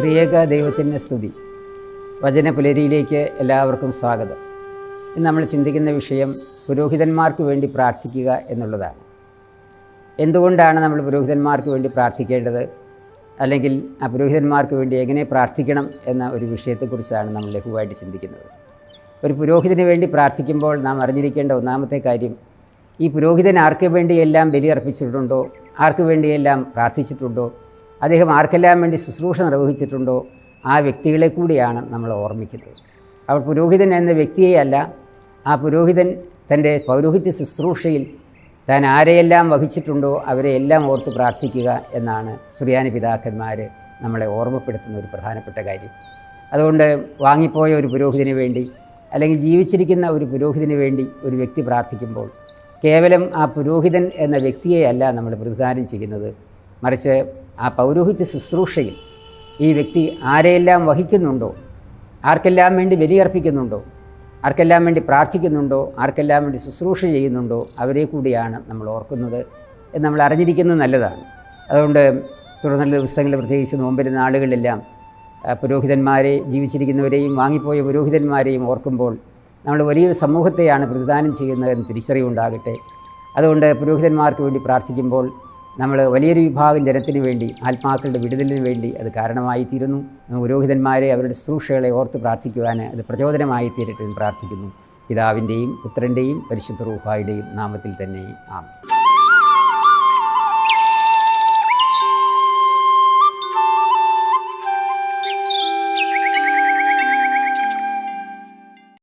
ത്രിയേക ദൈവത്തിന്റെ സ്തുതി. വചന പുലരിയിലേക്ക് എല്ലാവർക്കും സ്വാഗതം. ഇന്ന് നമ്മൾ ചിന്തിക്കുന്ന വിഷയം പുരോഹിതന്മാർക്ക് വേണ്ടി പ്രാർത്ഥിക്കുക എന്നുള്ളതാണ്. എന്തുകൊണ്ടാണ് നമ്മൾ പുരോഹിതന്മാർക്ക് വേണ്ടി പ്രാർത്ഥിക്കേണ്ടത്? അല്ലെങ്കിൽ ആ പുരോഹിതന്മാർക്ക് വേണ്ടി എങ്ങനെ പ്രാർത്ഥിക്കണം എന്ന ഒരു വിഷയത്തെക്കുറിച്ചാണ് നമ്മൾ ലഘുവായിട്ട് ചിന്തിക്കുന്നത്. ഒരു പുരോഹിതന് വേണ്ടി പ്രാർത്ഥിക്കുമ്പോൾ നാം അറിഞ്ഞിരിക്കേണ്ട ഒന്നാമത്തെ കാര്യം ഈ പുരോഹിതൻ ആർക്ക് വേണ്ടിയെല്ലാം ബലിയർപ്പിച്ചിട്ടുണ്ടോ? ആർക്ക് വേണ്ടിയെല്ലാം പ്രാർത്ഥിച്ചിട്ടുണ്ടോ? അദ്ദേഹം ആർക്കെല്ലാം വേണ്ടി ശുശ്രൂഷ നിർവഹിച്ചിട്ടുണ്ടോ ആ വ്യക്തികളെ കൂടിയാണ് നമ്മൾ ഓർമ്മിക്കുന്നത്. അവർ പുരോഹിതൻ എന്ന വ്യക്തിയെയല്ല ആ പുരോഹിതൻ തന്റെ പൗരോഹിത്യ ശുശ്രൂഷയിൽ താൻ ആരെയെല്ലാം വഹിച്ചിട്ടുണ്ടോ അവരെ എല്ലാം ഓർത്ത് പ്രാർത്ഥിക്കുക എന്നാണ് സുറിയാനി പിതാക്കന്മാർ നമ്മളെ ഓർമ്മപ്പെടുത്തുന്ന ഒരു പ്രധാനപ്പെട്ട കാര്യം. അതുകൊണ്ട് വാങ്ങിപ്പോയ ഒരു പുരോഹിതന് വേണ്ടി അല്ലെങ്കിൽ ജീവിച്ചിരിക്കുന്ന ഒരു പുരോഹിതന് വേണ്ടി ഒരു വ്യക്തി പ്രാർത്ഥിക്കുമ്പോൾ കേവലം ആ പുരോഹിതൻ എന്ന വ്യക്തിയെയല്ല നമ്മൾ പ്രതിദാനം ചെയ്യുന്നത്. മറിച്ച് ആ പൗരോഹിത്യ ശുശ്രൂഷയിൽ ഈ വ്യക്തി ആരെയെല്ലാം വഹിക്കുന്നുണ്ടോ? ആർക്കെല്ലാം വേണ്ടി ബലിയർപ്പിക്കുന്നുണ്ടോ? ആർക്കെല്ലാം വേണ്ടി പ്രാർത്ഥിക്കുന്നുണ്ടോ? ആർക്കെല്ലാം വേണ്ടി ശുശ്രൂഷ ചെയ്യുന്നുണ്ടോ? അവരെ കൂടിയാണ് നമ്മൾ ഓർക്കുന്നത് എന്ന് നമ്മൾ അറിഞ്ഞിരിക്കുന്നത് നല്ലതാണ്. അതുകൊണ്ട് തുടർന്നുള്ള ദിവസങ്ങളിൽ പ്രത്യേകിച്ച് നോമ്പിലെ നാളുകളിലെല്ലാം പുരോഹിതന്മാരെ ജീവിച്ചിരിക്കുന്നവരെയും വാങ്ങിപ്പോയ പുരോഹിതന്മാരെയും ഓർക്കുമ്പോൾ നമ്മൾ വലിയൊരു സമൂഹത്തെയാണ് പ്രതിദാനം ചെയ്യുന്നതെന്ന് തിരിച്ചറിവുണ്ടാകട്ടെ. അതുകൊണ്ട് പുരോഹിതന്മാർക്ക് വേണ്ടി പ്രാർത്ഥിക്കുമ്പോൾ നമ്മൾ വലിയൊരു വിഭാഗം ജനത്തിന് വേണ്ടി ആത്മാക്കളുടെ വിടുതലിന് വേണ്ടി അത് കാരണമായി തീരുന്നു പുരോഹിതന്മാരെ അവരുടെ ശുശ്രൂഷകളെ ഓർത്ത് പ്രാർത്ഥിക്കുവാൻ അത് പ്രചോദനമായി തീരട്ടെ എന്ന് പ്രാർത്ഥിക്കുന്നു. പിതാവിന്റെയും പുത്രന്റെയും പരിശുദ്ധ റൂഹായുടെയും നാമത്തിൽ തന്നെ ആം